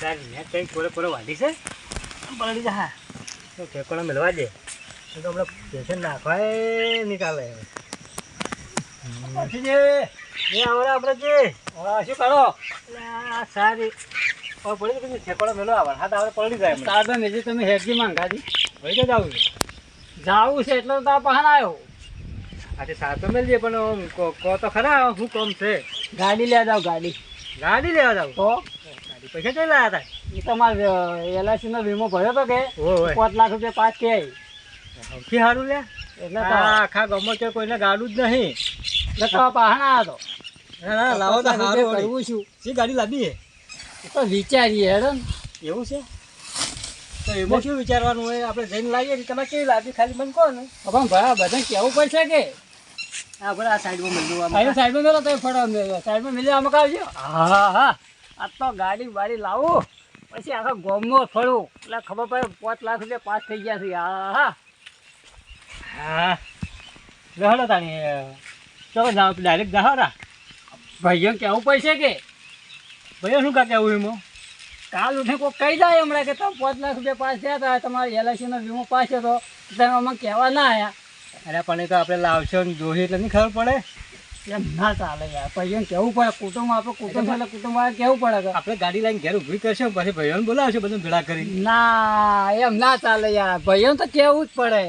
તારી મેં કંઈક કોરે કોરે વાઢી છે? પલડી જા. હા તો મેળવા દે. તો પેશન નાખવાય નિકાલે પછી જે? એ આવડે આપણે જે. હા શું કરો? આ સારી. પડી ગઈ ઠેકોણા મેળવા આવે હાથ આપણે પલળી જાય હમણાં. તાર મેજી તમે હેડજી માંગાજી વળી તો જાવું છે. જાવું છે એટલે તો તાર પહાણ આવ્યો. આજે તો મેળવીએ પણ આમ કો કો તો ખરા શું કોમ છે? ગાડી લેવા જાવ ગાડી. ગાડી લેવા જાવ? તો? પૈસા કઈ લાયા હતા એ તમારે એલઆઈસી નો વીમો ભર્યો તો કે પાંચ લાખ રૂપિયા પાંચ કે સૌથી સારું લે એટલે આખા ગમો છે કોઈને ગાડું જ નહીં. એટલે પહાણ આવ્યો તો. ના ના લાવો તો સારું. કરવું શું શી ગાડી લાવી હે? તો વિચારીએ હેડો ને. એવું છે? તો એમાં શું વિચારવાનું હોય? આપણે જઈને લાવીએ તમે કેવી લાવી ખાલી મને કહો ને. પણ ભાઈ બધા કેવું પડશે કે? આપણે આ સાઈડમાં મળ્યું સાઈડમાં મેળો તો ફળો સાઈડમાં મેળવી આમાં આવજો હા હા. આ તો ગાડી બાડી લાવું. પછી આખા ગોમનો ફરું. એટલે ખબર પડે પાંચ લાખ રૂપિયા પાસ થઈ ગયા છે. હા હા. લહડો તાણી. ચલો જાઓ ડાયરેક્ટ જાઓ રા ભાઈઓ કેવું પડશે કે? ભાઈઓ શું કાંઈ કેવું એમાં? કાલ ઉઠે કોઈ કહી જાય હમણાં કે તમે પાંચ લાખ રૂપિયા પાસ થયા હતા. તમારે એલઆઈસી નો વીમો પાસ હતો તમે આમાં કહેવા ના આવ્યા અરે પણ એ તો આપણે લાવશો ને જોઈએ એટલે નહીં ખબર પડે. એમ ના ચાલે યાર. ભાઈઓને કેવું પડે? કુટુંબ આપણે કુટુંબ એટલે કુટુંબ વાળા કેવું પડે કે? આપણે ગાડી લઈને ઘેર ઊભી કરશે પછી ભાઈઓને બોલાવશે બધું ભેળા કરી ના એમ ના ચાલે યાર. ભાઈઓને તો કેવું જ પડે.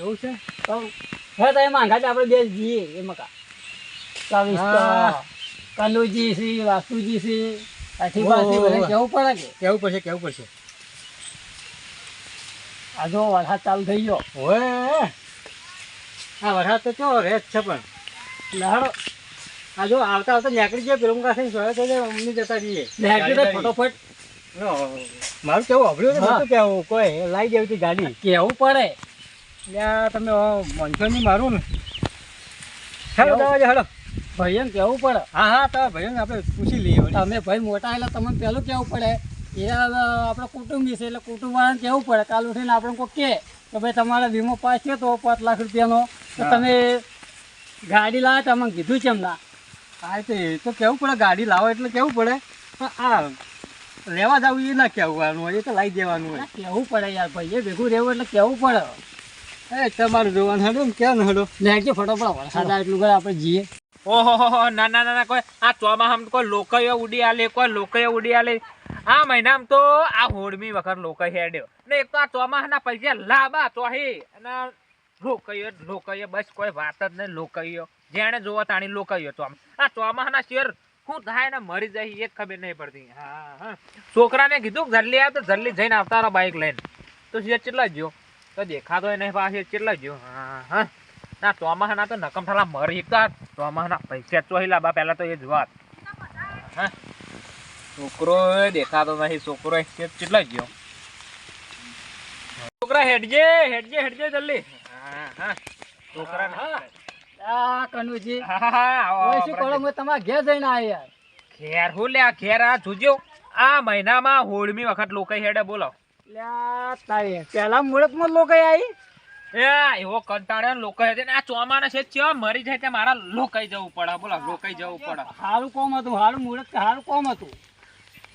એવું છે? તો હવે તો એમાં અંગાજ આપણે બે જઈએ એમાં કા કવિશ તો હા. કલુજી સી વાસુજી સી. કેવું પડે કે? કેવું પડશે કેવું પડશે? આ જો વરસાદ ચાલુ થઈ ગયો. ઓય. હા વરસાદ તો કેવો રેજ છે પણ. લહડો આ જો આવતા આવતા નીકળી જાય પેલું કાંઈ જોયા તો અમને જતા રહીએ. લેટ તો ફટોફટ. મારું કેવું અભળ્યું ને મારું કેવું કોઈ લાવી દેવી હતી ગાડી. કેવું પડે? એટલે તમે મનસો નહીં મારું ને. હેલો? જવા હેલો. ભાઈઓને કેવું પડે? હા હા તો ભાઈઓને આપણે પૂછી લઈએ. તમે ભાઈ મોટા એટલે તમને પહેલું કેવું પડે? એ આપણે કુટુંબી છે એટલે કુટુંબ વાળાને કેવું પડે? કાલ ઉઠીને આપણે કોઈ કહે કે ભાઈ તમારે વીમો પાસ થયો તો પાંચ લાખ રૂપિયાનો? તો તમે ગાડી લાવે તો અમને કીધું છે એમના. હા તો એ તો કેવું પડે ગાડી લાવો એટલે કેવું પડે? આ લેવા જવું એ ના કહેવાનું હોય એ તો લાવી દેવાનું હોય. કેવું પડે યાર ભાઈ એ ભેગું રહેવું એટલે કેવું પડે? એ તમારું જોવાનું હડો ને ક્યાં હડો? લેજો ફટોફટ વરસાદ આવે એટલું ઘરે આપણે જઈએ. ઓહો ના ના ના ના કોઈ આ ચોમાસામાં કોઈ લોકયો ઉડી આલે કોઈ લોકયો ઉડી આલે. આ મહિનામાં તો આ હોળમી વખત લોકો હેડ્યો. ને એક તો આ ચોમાસાના પૈસા લાંબા ચોહી. અને લોકયો લોકયો બસ કોઈ વાત જ નહીં લોકયો જેણે જોવા તાણી લોકયો આમ. આ ચોમાસાના શેર શું થાય ને મરી જાય એ ખબર નહીં પડતી. હા હા. છોકરાને કીધું જલ્દી આવ તો જલ્દી જઈને આવતા બાઈક લઈને. તો શેર કેટલા ગયો? તો દેખાતો નહીં પાછળ કેટલા ગયો? હા હા. ના ચોમાહાના તો નકમ ઠાલા મરી એકતા તો ચોમાહાના પૈસા ચોહી લાબા, પહેલાં તો એ જ વાત. હા. છોકરો દેખાતો નહીં, છોકરો કેટલા ગયો? છોકરા હેડજે હેડજે હેડજે જલ્દી. છોકરા હા. આ કનુજી. હા શું કરો આપણે તમારા ઘેર જઈને આવ્યા ઘેર હું લે આ ઘેર આ જોજો આ મહિનામાં હોળમી વખત લોકો હેડે બોલો. પેલા તારે પહેલા મુહૂર્તમાં લોકો આવી એ એવો કંટાળ્યો લોકો હેડે આ ચોમાના છે ચો મરી જાય તે મારા લોકાઈ જવું પડે બોલો લોકાઈ જવું પડે. હારું કોમ હતું સારું મુહૂર્ત હારું કોમ હતું.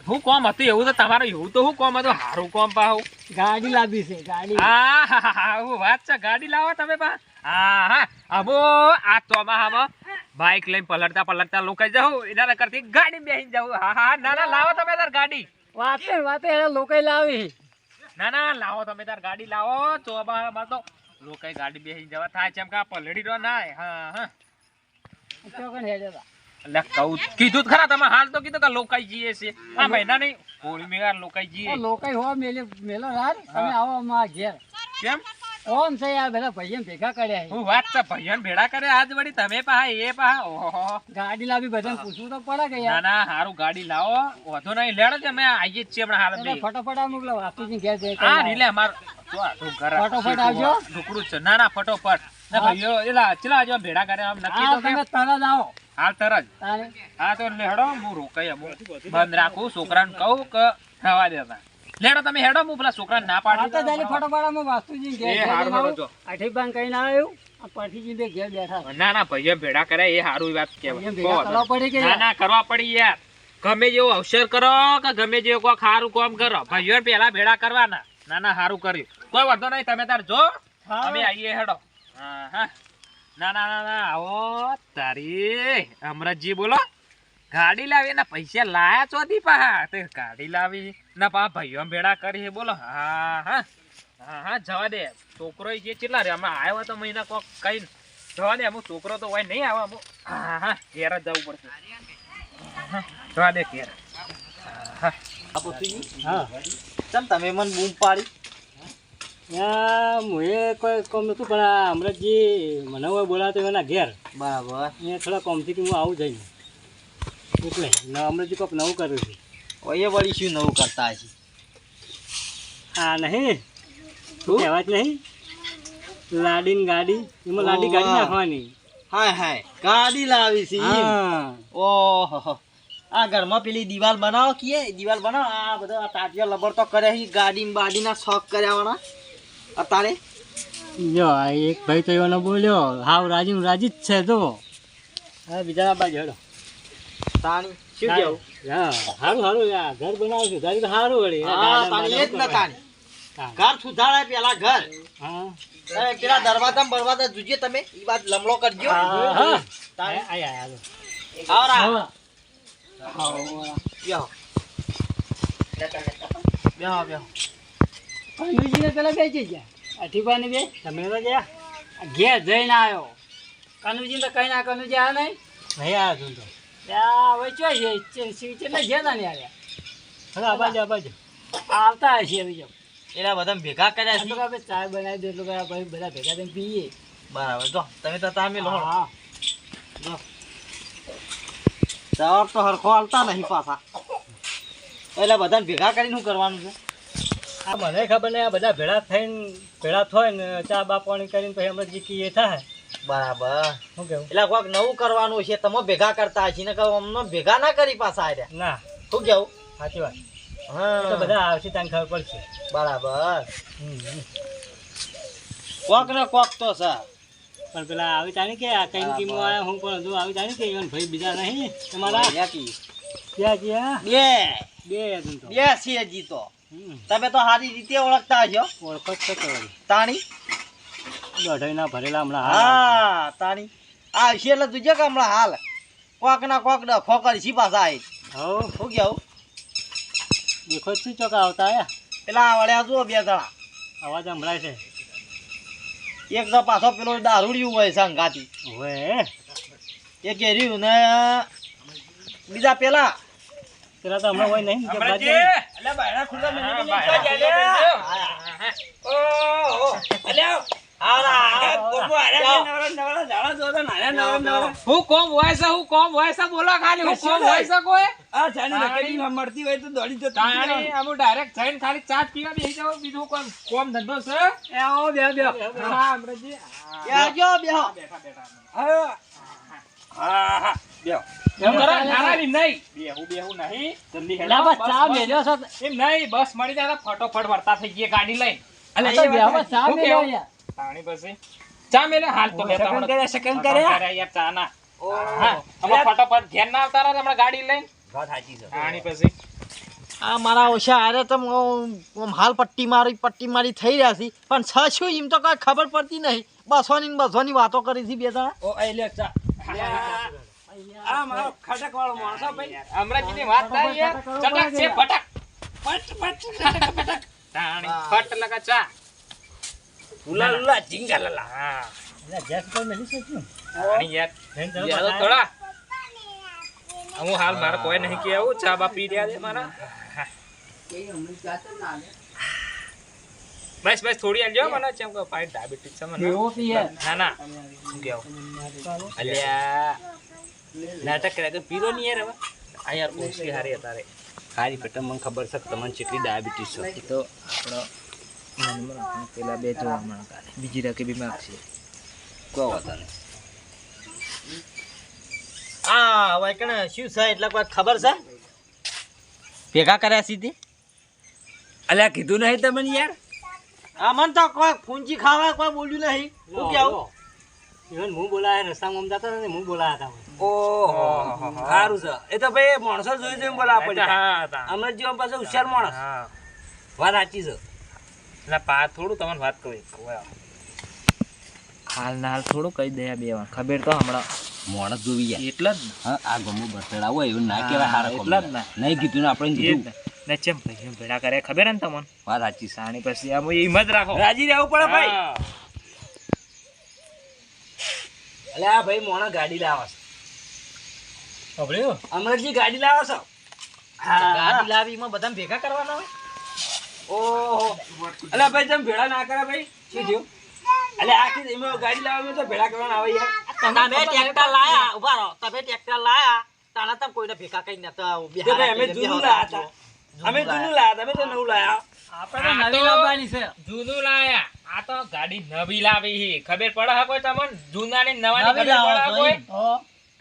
હું કોમ હતું? એવું તો તમારું એવું તો હું કોમ હતું? હારું કોમ પાહું ગાડી લાવી છે ગાડી. હા હા, વાત છે. ગાડી લાવો તમે પા. હા હા અમો આ ચોમાહામાં બાઇક લઈને પલટતા પલટતા લોકાઈ જાઉં એના કરતી ગાડી બેસી જાઉં. હા હા ના ના લાવો તમે તાર ગાડી. વાતે વાતે એને લોકાઈ લાવી. ના ના લાવો તમે તાર ગાડી લાવો. ચોમાહામાં તો લોકાઈ ગાડી બેસી જવા થાય છે. એમ કે પલડી રહ્યો ના. હા હા. તા. એટલે કહું કીધું ખરા તમે હાલ તો કીધું કે લોકાઈ જઈએ છે આ મહિના નહીં હોળી મેગાર લોકાઈ જઈએ. લોકાઈ હોવા મેલે મેલો રાર તમે. આવો અમારા ઘેર. કેમ? કોણ છે આ બધા ભાઈઓ ભેગા કર્યા હું વાત છે ભાઈઓને ભેડા કરે આજ વળી તમે પાહા એ પાહા ઓહો. ગાડી લાવી બધાને પૂછવું તો પડે કે ના ના હારું ગાડી લાવો. વધો નહીં લેડો છે અમે આવીએ જ છીએ હમણાં હાલ ફટાફટ આ મોકલો વાસુજી ઘેર જઈ હા રીલે અમાર જો આ તો ઘર આ ફટોફટ આવજો. ઢુકડું છે. ના ના ફટોફટ. ના ભાઈઓ એલા ચલા જો ભેડા કરે આમ નક્કી તો તમે તરત આવો. હાલ તરત. હા. તો લેડો હું રોકાઈ બંધ રાખું. છોકરાને કહું કે થવા દેતા લેડો તમે હેડો હું પેલા છોકરાને ના પાડી તો જાલી ફટોફટ અમે વાસુજી ઘેર એ હારું. હેડો જો. આઠીબાન કહીને આવ્યું આ પઠીજી બે ઘેર બેઠા ના ના ભાઈ ભેડા કરે એ સારું વાત કહેવાય. પડે કે ના ના કરવા પડી યાર. ગમે જેવો અવસર કરો કે ગમે જેવો કોઈ સારું કામ કરો ભાઈઓ પેલા ભેડા કરવાના. ના ના સારું કર્યું. કોઈ વાંધો નહીં તમે તાર જો. અમે આવીએ હેડો. હા હા. ના ના ના ના આવો તારી. અમરતજી બોલો. ગાડી લાવી ના પૈસા લાયા ચોથી પા તે ગાડી લાવી ના પા ભાઈઓ ભેડા કરી હે બોલો. હા હા. હા હા જવા દે. છોકરો જે કેટલા રે? અમે આવ્યો તો મહિના કોક કઈ જવા દે અમુક છોકરો તો હોય નહીં આવે અમુક. હા હા ઘેર જ જવું પડશે. હા, જવા દે ઘેર. હા હા. ચમ તમે મને બૂમ પાડી. મુએ કોઈ કોમ નતું પણ મને હોય બોલાવતો એના ઘેર. બરાબર. અહીંયા થોડા કોમથી કે હું આવું જઈને. એટલે ને અમરતજી નવું કર્યું છે. ઓય વળી શું નવું કરતા આ નહીં. શું? કહેવા જ નહીં. લાડીન ગાડી. એમાં લાડી ગાડી. નાખવાની. હાય હાય. ગાડી લાવી છે. ઓહો આ ઘરમાં પેલી દિવાલ બનાવો કીએ? દિવાલ બનાવો? આ બધો આ તાટિયા લબર તો કર્યા છે ગાડી બાડીના શોખ કર્યા વાળા. અત્યારે જો એક ભાઈ તો એવાનો બોલ્યો હાવ રાજી રાજી જ છે તો હા બીજા બાજુ હેડો. તાણી શું કેવું હા સારું સારું ઘર બનાવું છું. તારી તો સારું વળી. હા તાણી એ જ બાર્ડન તાણી ઘર સુધારાય પેલા ઘર. હા. પેલા દરવાજા બરવાજા જોજે તમે. ઈ વાત લમડો કરજો. હા. આવરા. બેહો બેહો. કનુજીને પેલા બે ગયા. અઠીભાઈને બે તમે તો ગયા. ઘેર જઈને આવ્યો. કનુજી તો કઈ ના કનુજી આ નહીં? નહીં આવ્યા તું તો. ત્યાં હવે ચો છે? ચે- ઘેર ના નહીં ને આવ્યા. હવે આ બાજુ આ બાજુ. આવતા હશે બીજો એના બધા ભેગા કર્યા છે આપણે ચા બનાવી દે એટલું ભાઈ બધા ભેગા થઈને પીએ. બરાબર જો તમે તો તામે લો હા. જવાબ તો હરખો હાલતા નહીં પાછા. એટલે બધાને ભેગા કરીને શું કરવાનું છે? આ મને ખબર નહીં આ બધા ભેળા થઈને ભેળા થાય ને ચા બા પાણી કરીને પછી અમે જીકી એ થાય. બરાબર. શું કેવું? એટલે કોઈક નવું કરવાનું છે તમે ભેગા કરતા હશે ને કહું અમને ભેગા ના કરી પાછા આવ્યા ના. શું કેવું? સાચી વાત. હા. બધા આવશે તને ખબર પડશે. બરાબર. કોક ને કોક તો સર પણ પેલા આવી તાની કે આ કઈ કીમો આવ્યા હું પણ હજુ આવી તાની કે ઈવન ભાઈ બીજા નહીં. તમારા બે. બે બે છે હજી તો. હમ. તમે તો સારી રીતે ઓળખતા હશો. ઓળખો છે. તાણી? દોઢાઈના ભરેલા હમણાં હા તાણી. આ છે એટલે તું કે હમણાં હાલ. કોક ના કોક ડખો કરી પાછા આવી હવ. શું કેવું દેખો છું ચોકા આવતા આયા પેલા વળ્યા જુઓ બે જણા. અવાજ સંભળાય છે. એક તો પાછો પેલો દારૂડિયું હોય સંઘાતી હોય એ કેર્યું ને બીજા પેલા. પેલા તો હમણાં હોય નહીં કે બાજુ! એટલે બાયણા ખુલ્લા હા, ખુલ્લા ગયા. મેલી દો. હા, હા. હું. કોમ હોય છે હું કોમ હોય છે બોલો ખાલી હું કોમ હોય? છે કોઈ? તાણી અમુ ડાયરેક્ટ જઈને ખાલી ચા પીવા બેસી જાવ બીજું કોમ કોમ ધંધો છે? એ આવો બે બે હા અમરતજી એ આવજો, બેહો. બેઠા બેઠા. નારાયણી નહીં બેહું. બસ બસ, બસ. બસ મળી જાય ફટોફટ વર્તા થઈ ગાડી પાણી પછી. ચા મેલે હાલ તો સેકન્ડ. સેકન્ડ યાર ચા ના. ધ્યાન ના આવતા રહો હમણાં ગાડી લઈને. પાણી પછી. આ મારા ઓછા આરે તો આમ હાલ પટ્ટી મારી પટ્ટી મારી થઈ રહ્યા છે. પણ છ શું એમ તો કઈ ખબર પડતી નહીં. બસોની બસો બસોની વાતો કરી છે બે જણા. ઓ એ લે ચા. આ મારો ખટક વાળો માણસો ભાઈ. અમરાજીની વાત થાય યાર ચટક છે ફટક. ફટ ફટ ફટક ફટક તાણી ફટ લગા ચા. ઉલા ઉલા ઝીંગા લલા. હા. એટલે ગેસ પર મેલી છે શું? તાણી યાર. યાર થોડા. હું હાલ મારે કોઈ નહીં કે આવું ચા બા પી રહ્યા છે મારા. બસ બસ થોડી આલજો મને ચેમ કે પાઈ ડાયાબિટીસ છે મને. ના ના. શું કેવું? અલ્યા. નાટક કર્યા તો પીરો નહીં યાર હવે. આ યાર ઓછી હારી તારે હારી પેટા મને ખબર છે તમને કેટલી ડાયાબિટીસ છે. તો આપણો મનમાં આપણે પેલા બે જોવા મળે કાલે બીજી રાકે બી માગશે કોઈ વાંધો નહીં. આ વાયકણ શું છે એટલે કોઈ ખબર છે? ભેગા કર્યા સીધી? અલ્યા કીધું નહીં તમને યાર? આ મન તો કોઈ ફૂંચી ખાવા કોઈ બોલ્યું નહીં. હું કેવું? ઇવન હું બોલાયા રસ્તામાં જતા હતા ને હું બોલાયા હતા ઓહો. સારું છે. એ તો ભાઈ માણસો જોઈ જોઈને બોલા પડે અમે જીવન પાસે હોશિયાર માણસ. વાત સાચી છે. એટલે પા થોડું તમને વાત કહું એક હાલ ના હાલ થોડું કહી દે બે વાર. ખબર તો હમણાં. માણસ જોવી જાય એટલે જ આ ગમો બરતડા હોય એવું ના કહેવાય હારા એટલે જ ના. નહીં કીધું ને આપણે જ કીધું. ને. ચેમ ભાઈ ભેડા કરે ખબર ને તમને? વાત સાચી સાણી પછી આમ એમ જ રાખો. રાજી રહેવું પડે ભાઈ. એટલે આ ભાઈ મોણા ગાડી લાવે છે. સાંભળ્યું? અમરજી ગાડી લાવો છો. ગાડી લાવી એમાં બધાને ભેગા કરવાના હોય? ઓહો. અલા ભાઈ તમે ભેળા ના કરા ભાઈ. શું થયું? અલે આખી એમાં ગાડી લાવવામાં તો ભેળા કરવાના આવે યાર. તમે ટ્રેક્ટર લાયા? ઊભા રહો. તમે ટ્રેક્ટર લાયા. તાણા તમે કોઈને ભેગા કઈ નતા તે ભાઈ અમે જૂનું લાયા હતા. અમે જૂનું લાયા. અમે તો નવું લાયા. આપણે તો નવી લાવવાની છે. જૂનું લાયા. આ તો ગાડી નવી લાવી હી. ખબર પડે હા કોઈ તમને? જૂના ને નવા નવી ખબર પડે કોઈ?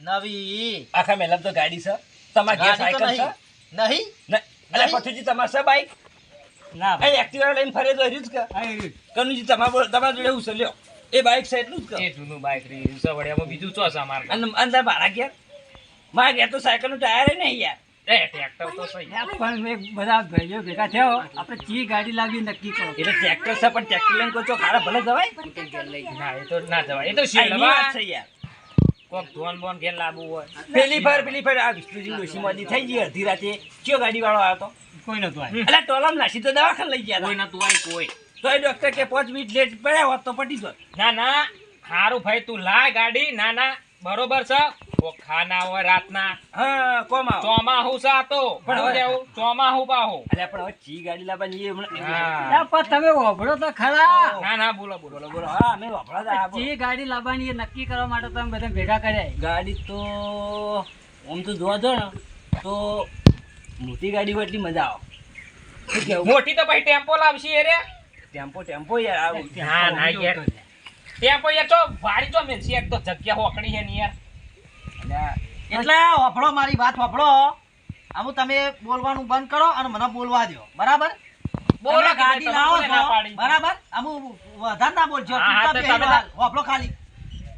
નવી. આખા મેલમ તો ગાડી છે. તમારે ઘેર સાયકલ છે? નહીં? ને અલ્યા છે બાઈક? ના એ એક્ટિવા લઈને ફરે તો રહ્યું જ કે. કનુજી તમારા બોલ- જોડે એવું છે લ્યો. એ બાઈક છે એટલું જ કે? એ જૂનું બાઈક રહ્યું છે બીજું ચો છે અમારે અને અંદર મારા ઘેર? મારા ઘેર તો સાયકલનું ટાયર નહીં યાર. એ ટ્રેક્ટર તો સહી પણ બધા ભાઈઓ ભેગા થયો આપણે ચી ગાડી લાવી નક્કી કરો. એટલે ટ્રેક્ટર છે પણ ટ્રેક્ટર લઈને કોઈ હારા ભલે જવાય? ના એ તો ના જવાય. એ તો છે યાર. કોક ધોન બોન ઘેર લાવવું હોય. પેલી ફર પેલી ફર આ વિષ્ણુજી ડોશી મોદી થઈ ગઈ અડધી રાતે. કયો ગાડી વાળો આવ્યો કોઈ નતો આવ્યો એટલે ટોલમ લાસી તો દવાખાને લઈ ગયા કોઈ. નતું આય કોઈ. તો એ ડોક્ટર કે પાંચ મિનિટ લેટ પડ્યા હોત તો પટી જોત ના ના હારું ભાઈ તું લાય ગાડી. ના ના બરોબર છે? ખાના હોય રાતના. હા કોમ ચોમાહુ છે તો. પણ કેવું ચોમાહુ પાહુ. અલ્યા પણ હવે ચી ગાડી લાવવાની એ પણ તમે વાપરો તો ખરા. ના ના બોલો બોલો. બોલો હા અમે હતા ચી ગાડી લાવવાની એ નક્કી કરવા માટે તમે બધા ભેગા કર્યા ગાડી તો આમ તો જોવા જો ને તો મોટી ગાડી હોય એટલી મજા આવે. મોટી તો ભાઈ ટેમ્પો લાવશે એ રે. ટેમ્પો ટેમ્પો યાર ના ના યાર. ટેમ્પો કોઈ તો વાડી તો મેલશે એક તો જગ્યા હોકણી છે ને યાર. એટલે વાપરો મારી વાત વાપરો આમ તમે બોલવાનું બંધ કરો અને મને બોલવા દો બરાબર? બોલો ગાડી લાવો છો. બરાબર? આમ વધારે ના બોલજો. હા, હા, ચૂપચાપ તો બેહી તમે રહો. હાલ. વાપરો ખાલી.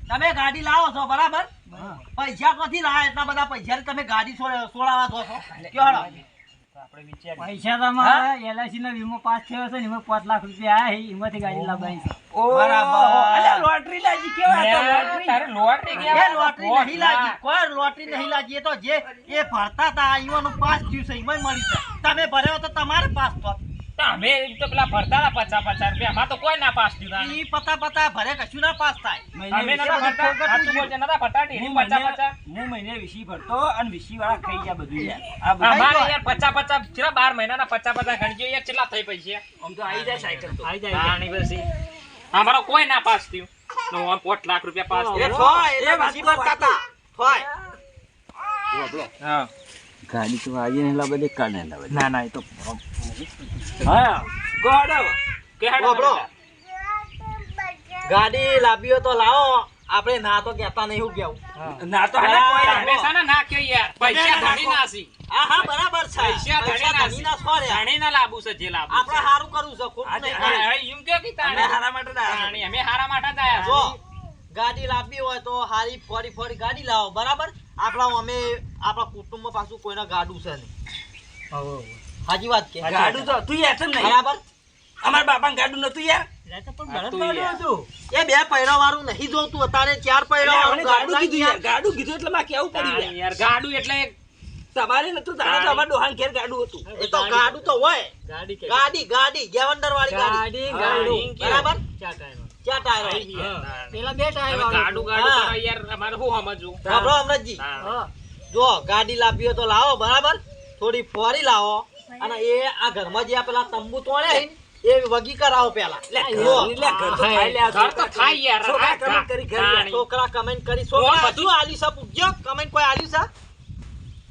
તમે ગાડી લાવો છો બરાબર? પૈસા ક્યાંથી લાયા? એટલા બધા પૈસા તમે ગાડી છોડ- છોડાવા દો છો. કયો પૈસા તમારે એલઆઈસી નો વીમો પાસ થયો છે ને એમાં પાંચ લાખ રૂપિયા આવ્યા છે, એમાંથી ગાડી લાવવાની છે. લોટરી લાગી કેવા લોટરી? તારે લોટરી એ કહેવાય તો લોટરી પોત નહીં લાગી કોઈ લોટરી નહીં લાગી. એ તો જે એ ભરતા હતા અહીંયાનું પાસ થયું છે એમાંય મળી છે. તમે ભર્યો તો તમારે પાસ થયો તો અમે તો પેલા ભરતા ના પચાસ પચાસ રૂપિયા. એમાં તો કોઈ ના પાસ દીધા. ઈ પતા પતા ભરે કશું ના પાસ થાય. અમે નતા ભરતા. સાચું બોલજે, નતા ભરતા. ઢેરી પચાસ પચાસ. હું મહિને વીસી ભરતો અને વીસી વાળા ખાઈ ગયા બધું યાર. આ બધું અમારે યાર પચાસ પચાસ કેટલા બાર મહિનાના પચાસ પચાસ ગણજો યાર કેટલા થઈ પૈસા? આમ તો આવી જાય સાયકલ તો. આવી જાય. તાણી પછી. અમારો કોઈ ના પાસ થયું. નો આમ પોટ લાખ રૂપિયા પાસ એ થયા. એ એ ભરતા કરતા. થોય. હા. ગાડી તો આજે નહીં લાવે દે કાલે નહીં લાવે ના ના એ તો હા ગોડો કે. ગાડી લાવ્યો તો લાવો આપણે ના તો કહેતા નહીં હું કેવું. ના તો કોઈ ના. ના કે યાર. પૈસા ધણી ના સી હા હા બરાબર છે. પૈસા ધણી ના ધણી ના છો રે. ધણી ના લાબુ છે જે લાબુ આપણે હારું સારું કરવું છે ખોટું નહીં એમ કહો કે અમે હારા માટે ના આવ્યા. અમે હારા માટે જ આયા જો. ગાડી લાવવી હોય તો હારી ફરી ફરી ગાડી લાવો બરાબર? આપણા અમે આપણા કુટુંબમાં પાછું કોઈના ગાડું છે નહીં. હાજી વાત કે? ગાડું તો તું યાર છે નહીં? બરાબર? અમારા બાપા ગાડું નતું યાર. એ બે પૈડા વાળું નહીં જોતું અત્યારે ચાર પૈડા વાળું ગાડું કીધું યાર. ગાડું કીધું એટલે મારે કેવું પડ્યું યાર. યાર ગાડું એટલે તમારે નતું તારે તો અમારા ડોહાને ઘેર ગાડું હતું. એ તો ગાડું તો હોય. ગાડી ગાડી ગાડી ગેવંડર વાળી ગાડી. ગાડી ગાડી. બરાબર? ચાર ચાર ટાયર આઈ ગયા, તાણી. પેલા બે ટાયર ગાડું ગાડું યાર અમારે શું સમજવું? સાંભળો અમરતજી જો ગાડી લાવી તો લાવો બરાબર? થોડી ફોરી લાવો. અને એ આ ઘરમાં જે પેલા તંબુ તોડ્યા એ વગી કરાવો પેલા. લે, જો, ઘર- લે, ઘર તો ખાઈ લે આ ઘર તો છોકરા કમેન્ટ કરી છોકરા કમેન્ટ કરી કોણ છોકરા બધું? શું આલ્યું છે કમેન્ટ કોઈ આલ્યું છે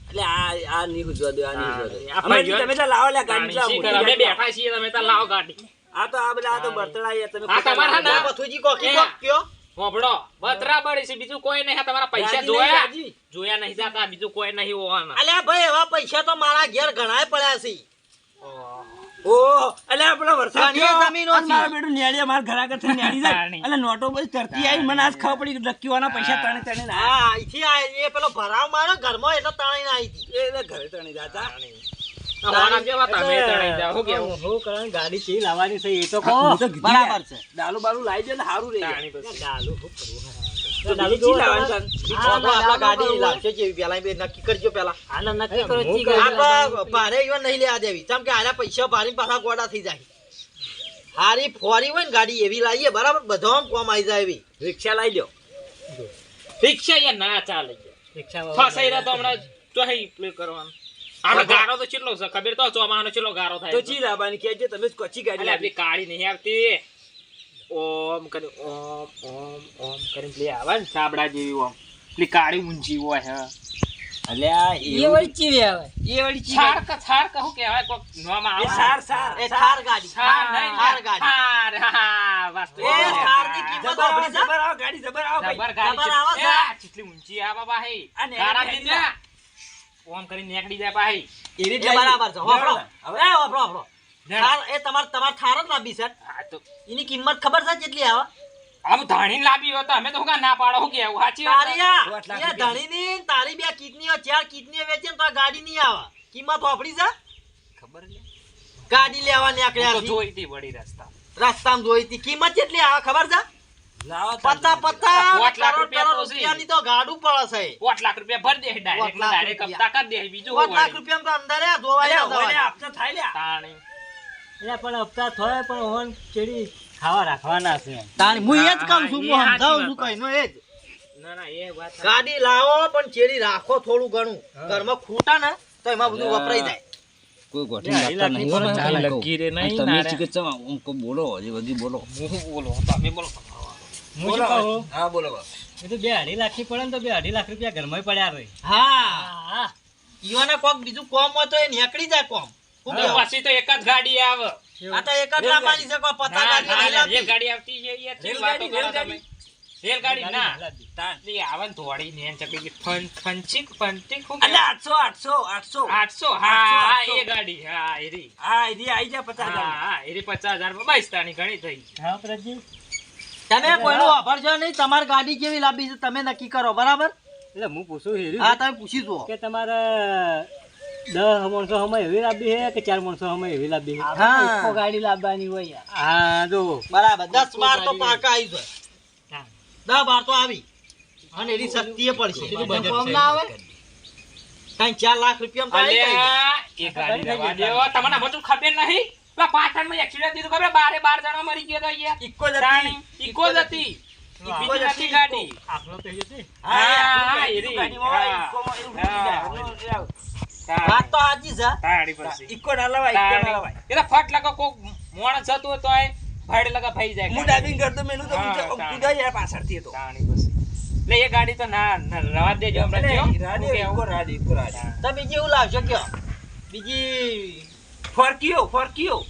એટલે આ આ નહીં ઉજવા દો આ નહીં ઉજવા દો. આ અમે ભાઈઓ- તમે લાવો લે ગાડી લાવો. બેઠા છીએ તમે ગાડી. આ તો આ બધા તો બર્તડા તમે આ તમારા ના. પથુજી કો કી એ. કોક બતરા હોભળો છે બીજું કોઈ નહીં. તમારા પૈસા જોયા? જોયા નહીં જાતા બીજું કોઈ નહીં હોવાના. અલ્યા ભાઈ એવા પૈસા તો મારા ઘેર ઘણાય પડ્યા છે. ઓહો, અલ્યા પેલો વરસાદ જમીન થયો, જમીનો અને છે. મારો બેટો નેળીએ મારા ઘર જાય. તાણી. એટલે નોટો બધી કરતી આવી, મને આજ ખબર પડી પૈસા તણે તણે ના. હા અહીંથી આ એ પેલો ભરાવ મારો ઘરમાં એટલે તણે આવી હતી એ એટલે ઘરે તણે જાતા. ગાડી ચી લાવવાની છે એ તો તો બરાબર છે. લાવી દે ને સારું તો. તો પૈસા ભારી પાછા ગોડા થઈ જાય. હારી ફોરી હોય ને ગાડી એવી લાવીએ બરાબર? બધો કોમ આવી જાય એવી. રિક્ષા લાવી લ્યો. રિક્ષા ના ચાલે. રિક્ષા ફસાઈ રહ્યા તો હમણાં ચોહી કરવાનું. આનો ગારો તો ચેટલો છે? ખબર તો ચોમાનો ચેટલો ગારો થાય તો ચી લાવવાની કહેજો તમે કચ્છી ગાડી આપણી કાળી નહીં આવતી. ઓમ કરી ઓમ ઓમ ઓમ કરી લે આવે ને સાબડા જેવી ઓમ. પેલી કાળી ઊંચી હોય હે. અલ્યા એ વળી ચીવી આવે. એ વળી ચી છાર કા છાર કહું કહેવાય? કોક નોમાં આવે. સાર સાર એ થાર ગાડી. છાર નહીં થાર ગાડી. છાર હા વાસ્તુ એ થારની કિંમત જબર આવો, આપણી ગાડી જબર આવો જબર ગાડી જબર આવે ચીટલી ઊંચી આ બાબા હે. આ ગારા. ઓમ કરીને નીકળી જાય પાહી. એવી જ બરાબર છે. હોફળો હવે. હોફળો હોફળો થાર એ તમાર તમાર થાર જ લાંબી છે. હા તો એની કિંમત ખબર છે કેટલી આવે? આમ ધાણી લાવી હોય તો અમે તો ના પાડો હું કેવું? સાચી વાત? તારી આ ને તારી બે કિડનીઓ ચાર કિડની વેચે ને તો ગાડી નહીં આવે. કિંમત હોફળી છે? ખબર છે? ગાડી લેવા નીકળ્યા જોઈતી વળી રસ્તા. રસ્તામાં જોઈતી. કિંમત કેટલી આવે ખબર છે? લાવો પચાસ પાંચ લાખ રૂપિયા કરોડ તો છે. રૂપિયાની તો ગાડું પડે છે પોટ લાખ રૂપિયા ભર દે ડાયરેક્ટ ડાયરેક્ટ રૂપિયા. હપ્તા દે બીજું પાંચ લાખ વળી? તો અંદર એ જોવાય અલ્યા, ના ઓલે જવાય. આપતા થાય લ્યા. તાણી. એટલે પણ હપ્તા થોય પણ ઓન ચેડી ખાવા રાખવાના છે તાણી હું એ જ કહું છું હું સમજાવું છું સાચી કઈનો એ જ ના ના એ વાત ગાડી લાવો પણ ચેડી રાખો થોડું ઘણું ઘરમાં ખૂટા ને તો એમાં બધું વપરાઈ જાય કોઈ ચાલે. રે નહીં તમે બોલો હજી બધી બોલો બોલો તમે બોલો હું શું હા બોલો એ તો બે અઢી લાખની પડે ને તો બે અઢી લાખ રૂપિયા ઘરમાં પડ્યા રહે હા. હા. કોક બીજું કોમ હોય તો એ નીકળી જાય કોમ. શું તો કહેવાય? પછી તો એક જ ગાડી આવે. આ તો એક જ છે કોઈ આવતી છે. રેલગાડી, ના. ને ચકલી ફન હા એ ગાડી હા એરી હા એની આઈ જાય પચાસ હા એરી પચાસ હજાર બાવીસ તારની ઘણી થઈ. હા પ્રજી તમે કોઈનું વાપરશો નહીં તમારી ગાડી કેવી લાંબી છે તમે નક્કી કરો બરાબર? એટલે હું પૂછું હેરી હા તમે પૂછી જુઓ. કે તમારે દસ માણસો સમય એવી લાંબી છે કે ચાર માણસો સમય એવી લાંબી છે? હા. ગાડી લાવવાની હોય હા જો બરાબર. દસ બાર તો પાકા આવી જાય. હા. દસ બાર તો આવી. અને એની શક્તિએ પડશે. ના આવે? ત્રણ ચાર લાખ રૂપિયા તમને બધું ખબર નહીં? પેલા પાટણમાં એક્સિડન્ટ થયું ખબર? બારે બાર જણા મરી ગયા હતા. યાર ઇક્કો જ તાણી, હતી. ઇકો જ ઇકો જ બીજી હતી, નથી ગાડી. આખલો તો એ છે હા હા, હા એ એની રહી. ગાડીમાં હોય, તો સાચી છે. તાણી પછી. ઇક્કો ના લવાય ઇક્કો ના તાણી. લવાય એટલે ફટ લગા કોક મોણસ જતું હોય તોય ભાડે લગા ફાઈ જાય. હું ડાબિંગ કરતો મેલું તો. કૂદાઈ જાય પાછળથી એ તો. તાણી એ ગાડી તો ના ના રવા દેજો હમણાં. રાડે, હું કેવું? ઇક્કો રાડે, ઇક્કો રાડે. તો બીજી એવું લાવશો કયો? બીજી ફરકીયો ફરકીયો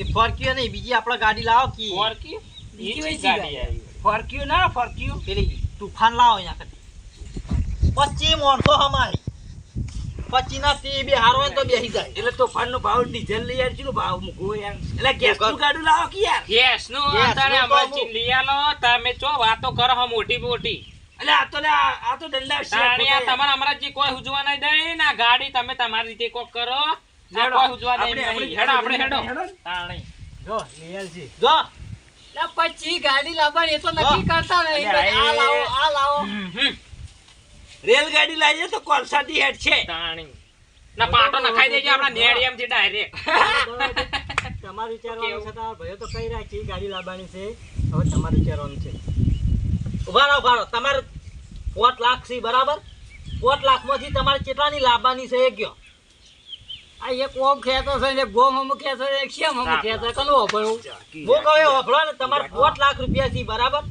એ ફરકીઓ નહીં બીજી આપણે ગાડી લાવો કી. ફરકીઓ બીજી ગાડી આવી. ફરકીયો ના ફરકીઓ પેલી તુફાન લાવો અહીંયા કદી પચી મોણસો હમાય. પચી ના તે બે હારો તો બેસી જાય. એટલે તો ફાનનો ભાવ ડીઝલ લઈ આવી ભાવ મૂકવો યાર. એટલે ગેસનું ગાડું લાવો કે યાર? ગેસનું અત્યારે અમારે ચીલી આલો, તમે ચો વાતો કરો હો મોટી મોટી. એટલે આ તો આ આ તો દંડા છે તમારા અમારા જે કોઈ હુજવા નહીં દે ને ગાડી તમે તમારી રીતે કોક કરો. છે પછી ગાડી લાવવાની એ તો નક્કી કરતા નહીં. આ લાવો આ લાવો. રેલગાડી લાવીએ તો કોલસાથી હેડ છે. ના પાટો નખાઈ દેજો આપણા direct. તમારું વિચારવાનું છે તમારા ભાઈઓ તો કઈ રાખી ગાડી લાવવાની છે. હવે તમારે વિચારવાનું છે. ઊભા રહો ઊભા રહો. તમારે પોત લાખ છે બરાબર? પોત લાખમાંથી તમારે કેટલાની લાવવાની છે એ કયો આ એક ઓમ ખેતો છે ને ગોમ અમુક ખેતો છે એક શ્યામ ખેતો છે. કનું હું કહું એ ને તમારે પોત લાખ રૂપિયા થી બરાબર?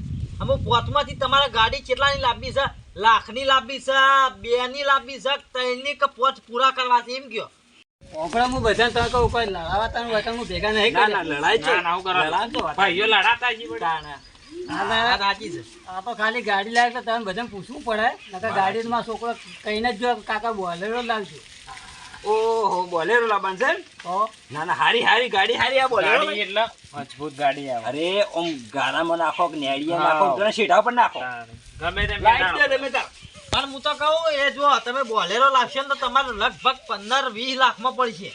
અમુક પોતમાંથી તમારે ગાડી કેટલાની લાવવી છે? લાખની લાવવી છે બે ની લાવવી છે ત્રણની કે પૂરા કરવા છે એમ કયો. હું બધા તને કહું કોઈ લડાવા તને વતન હું ભેગા નહીં ના લડાઈ છે. ના, ના, કરો. લડાઈ ભાઈઓ લડાતા જી વળી. વાત સાચી છે. આ ખાલી ગાડી લાગે તો તમે બધા પૂછવું પડે. નકર ગાડીમાં છોકરો કહીને જ જો કાકા બોલેરો લાવજો ઓહો બોલેરો લાવવાનું છે? ના? ના હારી હારી ગાડી હારી આ બોલેરો ગાડી એટલે મજબૂત ગાડી આવે અરે ઓમ ગારામાં નાખો કે નેડિયા નાખો કે શેઢા પર નાખો. ગમે તેમ લાઈટ દે તમે તાર. પણ હું તો કહું એ જો તમે બોલેરો લાવશો ને તો તમારે લગભગ પંદર વીસ લાખમાં પડશે.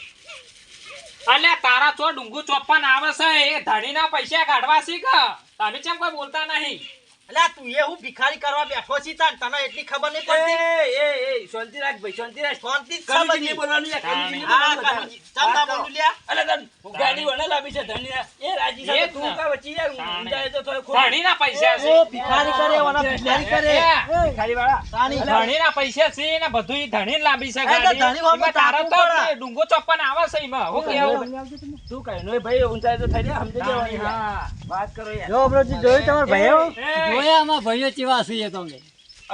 અલ્યા તારા તો ડુંગુ ચોપ્પન આવે છે એ ધણીના પૈસા કાઢવા શીખ. તમે કેમ કોઈ બોલતા નહીં? એટલે તું એ હું ભિખારી કરવા બેઠો છી તાન તને એટલી ખબર નહીં પડતી? એ એ એ શાંતિ રાખ ભાઈ શાંતિ રાખ. શાંતિ જ છે કનુજી બધી. નહીં બોલવાનું યાર, કનુજી નહીં હા, બોલવાનું ચાલ ના બોલું લ્યા. અલે તન ગાડી વને લાવી છે ધણીના. એ રાજી એ તું કા વચ્ચે યાર ઊંધાય તો થોડું ખોટું. ધણીના પૈસા છે. ઓ, ભિખારી કરે ઓલા ભિખારી કરે. ભિખારી વાળા. તાની. ધણીના પૈસા છે ને બધું ઈ ધણી લાંબી છે એ ગાડી. ધણી વાળું તારા તો ડુંગો ચોપ્પન આવે છે હું કેવું? તું કહે? નો ભાઈ ઊંચાઈ તો થઈ જાય સમજી જવાની હા. વાત કરો યાર. જો અમરોજી જોયું તમારા ભાઈઓ? આમાં ભાઈઓ ચેવા છીએ તમે.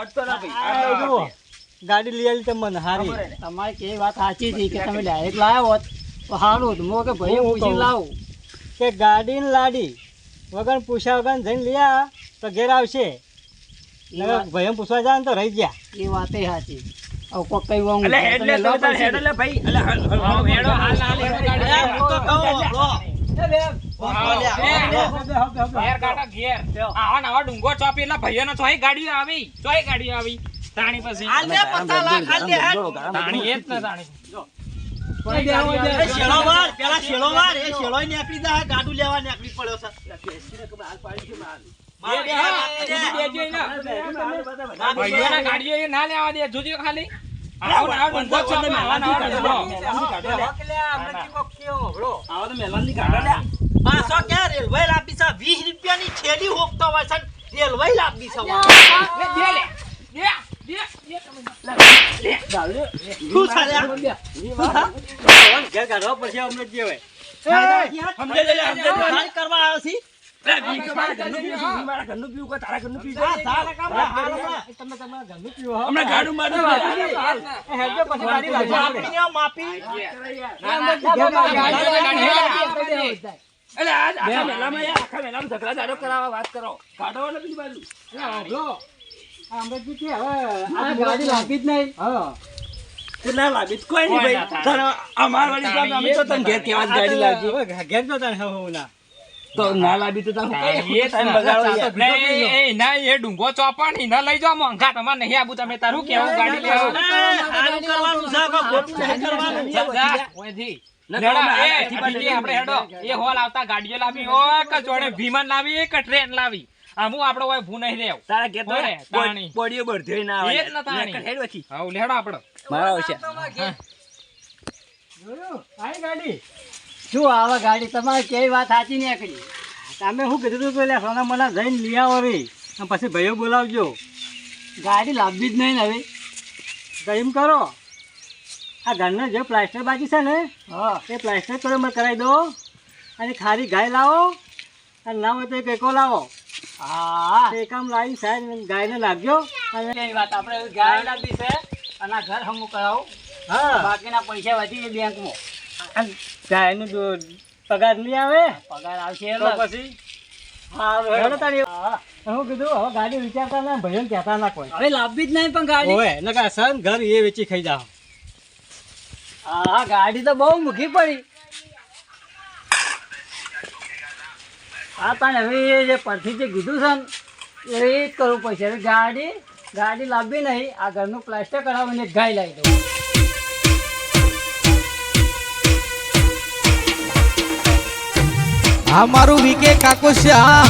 અડતો ના ભાઈ. આ આ ગાડી લઈ આવી તમને હારી. તમારી કે વાત સાચી હતી કે તમે ડાયરેક્ટ લાવ્યો હોત તો સારું હતું. મો કે ભાઈ પૂછી. લાવું કે ગાડી ને લાડી વગર પૂછ્યા વગર જઈને લઈ આ તો ઘેર આવશે. ભાઈ પૂછવા જાય ને તો રહી ગયા. એ વાતે સાચી. હવે કોક કઈ વાંગું અલે તમે હેડ લે લો તો તાર હેડ લે ભાઈ. અલે હાલ હાલ ડુંગો ચોપી ના લેવા દે જોજો ખાલી. ને ને પાછો ક્યાં રેલવે લાંબી છે વીસ રૂપિયાની છેડી હોકતો હોય છે ને રેલવે લાંબી છે કરવા આવ્યો છી? કરાવવા વાત કરો. કાઢો ને બીજી. બાજુ એ વાંધો. આ અમરોજી કે હવે આ ગાડી લાગી જ નહીં. હા. કેટલા લાગી કોઈ નહીં ભાઈ. અમાર વાળી અમે તો તને ઘેર કેવા ગાડી લાગી ઘેર જો તને હું ના. તો ના લાવી તો તારું એ ટાઈમ બગાડો એ- એ ના, એ ડુંગો ચોપણ ના લઈ જાઓ મોંઘા તમારે નહીં આબુ તમે તારું કેવું ગાડી લેવું? કરવાનું છે ખોટું નહીં કરવાનું. જા, જા, ઓયથી. ના, લેડા, તમે એ, હાથી બાજુ બીજી આપણે એ હોલ આવતા ગાડીઓ લાવી હોય કે જોડે વિમાન લાવી કે ટ્રેન લાવી. આમું આપણે હોય ભૂ નહીં રેવ તારા ઘેર તો ઓરે, તાણી. ના આવે એ જ ને હેડ વચ્ચી. હા લેડો આપણે. મારા આવશે જોયું? આવી ગાડી. શું આવા ગાડી તમારે કેવી વાત સાચી નીકળી તમે શું કીધું તું પેલા સોના મને જઈને લઈ આવો રે પછી ભાઈઓ બોલાવજો. ગાડી લાવવી જ નહીં ને હવે. તો એમ કરો. આ ઘરનો જે પ્લાસ્ટર બાકી છે ને હા. એ પ્લાસ્ટર કરો મને કરાવી દો. અને ખારી ગાય લાવો અને ના હોય તો એકો લાવો. હા. એ કામ લાવી સાહેબ ગાયને લાગ્યો અને એ વાત આપણે ગાય લાવી છે અને ઘર હમું કરાવો. હા. બાકીના પૈસા વધી બેંકમાં. ગાયનો પગાર નહીં આવે? પગાર આવશે તો પછી? ગાડી વિચારતા ના ભાઈઓને કહેતા ના કોઈ હવે લાવવી જ નહીં પણ ગાડી. નકા સન ઘર એ વેચી ખાઈ જાઓ. હા ગાડી તો બહુ મૂકી પડી. હા પણ હવે એ જે પરથી જે કીધું છે ને એ જ કરવું પડશે. ગાડી ગાડી લાવવી નહીં. આ ઘરનું પ્લાસ્ટર કરાવીને ગાય લાવી દઉં. આ મારું વિકે કાકો શ્યા